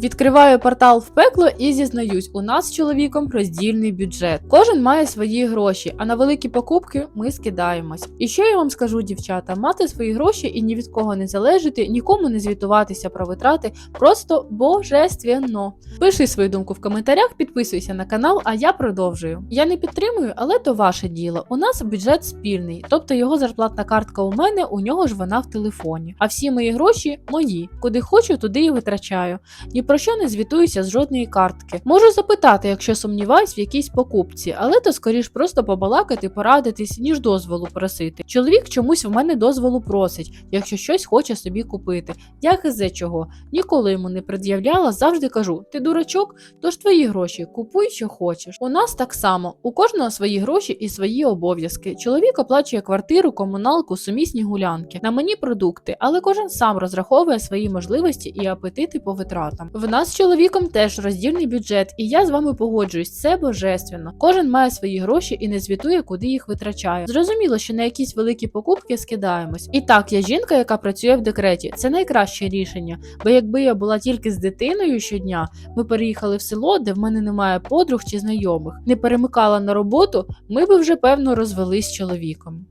Відкриваю портал в пекло і зізнаюсь, у нас з чоловіком роздільний бюджет. Кожен має свої гроші, а на великі покупки ми скидаємось. І що я вам скажу, дівчата, мати свої гроші і ні від кого не залежати, нікому не звітуватися про витрати просто божественно. Пиши свою думку в коментарях, підписуйся на канал, а я продовжую. Я не підтримую, але то ваше діло. У нас бюджет спільний, тобто його зарплатна картка у мене, у нього ж вона в телефоні. А всі мої гроші мої. Куди хочу, туди і витрачаю. Ні про що не звітуюся з жодної картки. Можу запитати, якщо сумніваюсь в якійсь покупці, але то скоріш просто побалакати, порадитись, ніж дозволу просити. Чоловік чомусь в мене дозволу просить, якщо щось хоче собі купити. Я хизе чого, ніколи йому не пред'являла, завжди кажу: ти дурачок, тож твої гроші, купуй, що хочеш. У нас так само, у кожного свої гроші і свої обов'язки. Чоловік оплачує квартиру, комуналку, сумісні гулянки. На мені продукти, але кожен сам розраховує свої можливості і апетити по витратам. В нас з чоловіком теж роздільний бюджет, і я з вами погоджуюсь, це божественно. Кожен має свої гроші і не звітує, куди їх витрачає. Зрозуміло, що на якісь великі покупки скидаємось. І так, я жінка, яка працює в декреті. Це найкраще рішення. Бо якби я була тільки з дитиною щодня, ми переїхали в село, де в мене немає подруг чи знайомих, не перемикала на роботу, ми би вже певно розвелись з чоловіком.